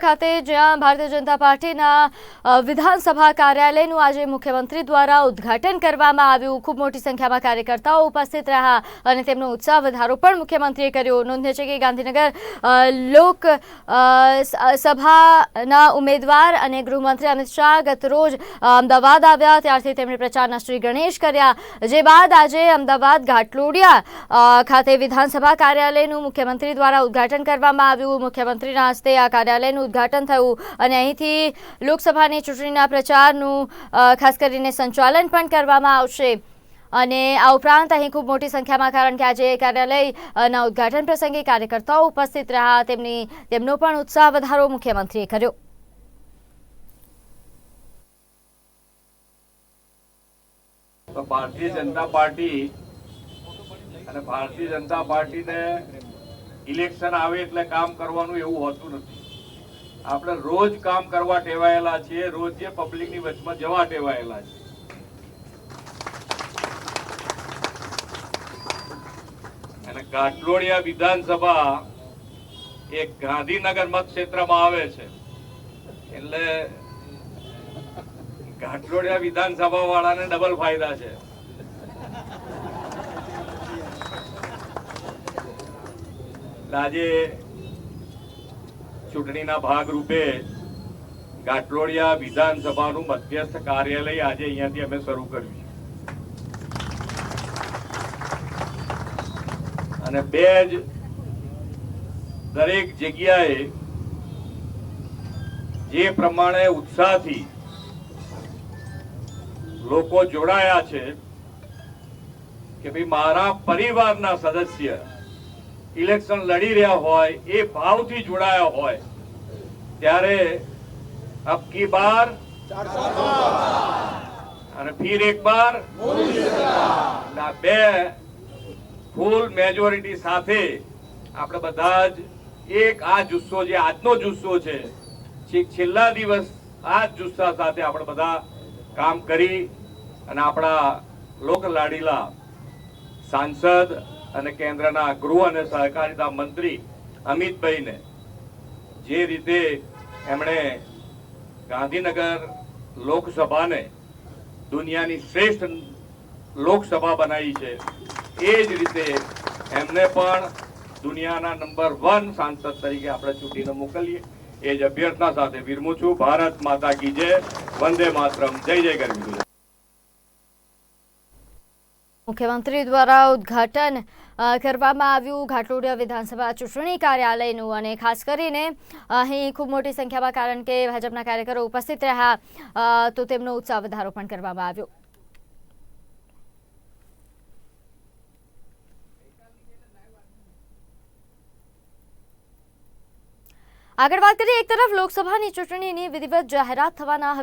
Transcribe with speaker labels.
Speaker 1: ખાતે જ્યાં ભારતીય જનતા પાર્ટીના વિધાનસભા કાર્યાલયનું આજે મુખ્યમંત્રી દ્વારા ઉદ્ઘાટન કરવામાં આવ્યું. ખૂબ મોટી સંખ્યામાં કાર્યકર્તાઓ ઉપસ્થિત રહ્યા અને તેમનો ઉત્સાહ વધારો પણ મુખ્યમંત્રીએ કર્યો. નોંધ્ય છે કે ગાંધીનગર લોક સભાના ઉમેદવાર અને ગૃહમંત્રી અમિત શાહ ગત રોજ અમદાવાદ આવ્યા. ત્યારથી તેમણે પ્રચારના શ્રી ગણેશ કર્યા. જે બાદ આજે અમદાવાદ ઘાટલોડિયા ખાતે વિધાનસભા કાર્યાલયનું મુખ્યમંત્રી દ્વારા ઉદ્ઘાટન કરવામાં આવ્યું. મુખ્યમંત્રીના હસ્તે આ કાર્યાલયનું ઉદ્ઘાટન થયું અને અહીંથી લોકસભાની ચૂંટણીના પ્રચારનું ખાસ કરીને સંચાલન પણ કરવામાં આવશે. અને આ ઉપરાંત અહીં ખૂબ મોટી સંખ્યામાં, કારણ કે આજે કાર્યાલયના ઉદ્ઘાટન પ્રસંગે કાર્યકર્તાઓ ઉપસ્થિત રહ્યા, તેમની, તેમનો પણ ઉત્સાહ વધારો મુખ્યમંત્રીએ કર્યો.
Speaker 2: ભારતીય જનતા પાર્ટી અને ભારતીય જનતા પાર્ટીને ઇલેક્શન આવે એટલે કામ કરવાનું એવું હોતું નથી. આપણે રોજ કામ કરવા ટેવાયેલા છીએ, રોજ જે પબ્લિકની વચમાં જવા ટેવાયેલા છે અને કાટલોડિયા વિધાનસભા એ ગાંધીનગર મતક્ષેત્રમાં આવે છે. એટલે ઘાટલોડિયા વિધાનસભા વાળાને ડબલ ફાયદા છે. આજે ચૂંટણીના ભાગરૂપે ગાટલોડિયા વિધાનસભાનું મધ્યસ્થ કાર્યાલય આજે અહીંયાથી અમે શરૂ કર્યું છે. અને બે જ દરેક જગ્યાએ જે પ્રમાણે ઉત્સાહથી લોકો જોડાયા છે કે ભાઈ મારા પરિવારના સદસ્ય ઇલેક્શન લડી રહ્યા હોય, એ ભાવથી જોડાયા હોય, ત્યારે અબ કી બાર? અને ફીર એક બાર? બે ફૂલ મેજોરિટી સાથે આપણે બધા જ એક આ જુસ્સો જે આજનો જુસ્સો છે છેલ્લા દિવસ આ જુસ્સા સાથે આપણે બધા કામ કરી અને આપણા લોક લાડીલા સાંસદ અને કેન્દ્રના ગૃહ અને સહકારિતા મંત્રી અમિતભાઈને જે રીતે એમણે ગાંધીનગર લોકસભાને દુનિયાની શ્રેષ્ઠ લોકસભા બનાવી છે, એ જ રીતે એમને પણ દુનિયાના નંબર વન સાંસદ તરીકે આપણે ચૂંટીને મોકલીએ. એ જ અભ્યર્થના સાથે વિરમું છું. ભારત માતા કી જય. વંદે માતરમ. જય જય ગરવી
Speaker 1: મુખ્યમંત્રી દ્વારા ઉદ્ઘાટન કરવામાં આવ્યું. ઘાટલોડિયા વિધાનસભા ચૂંટણી કાર્યાલયનું અને ખાસ કરીને અહીં ખૂબ મોટી સંખ્યામાં કારણ કે ભાજપના કાર્યકરો ઉપસ્થિત રહ્યા તો તેમનો ઉત્સાહ વધારો પણ કરવામાં આવ્યો. આગળ વાત કરીએ, એક તરફ લોકસભાની ચૂંટણીની વિધિવત જાહેરાત થવાના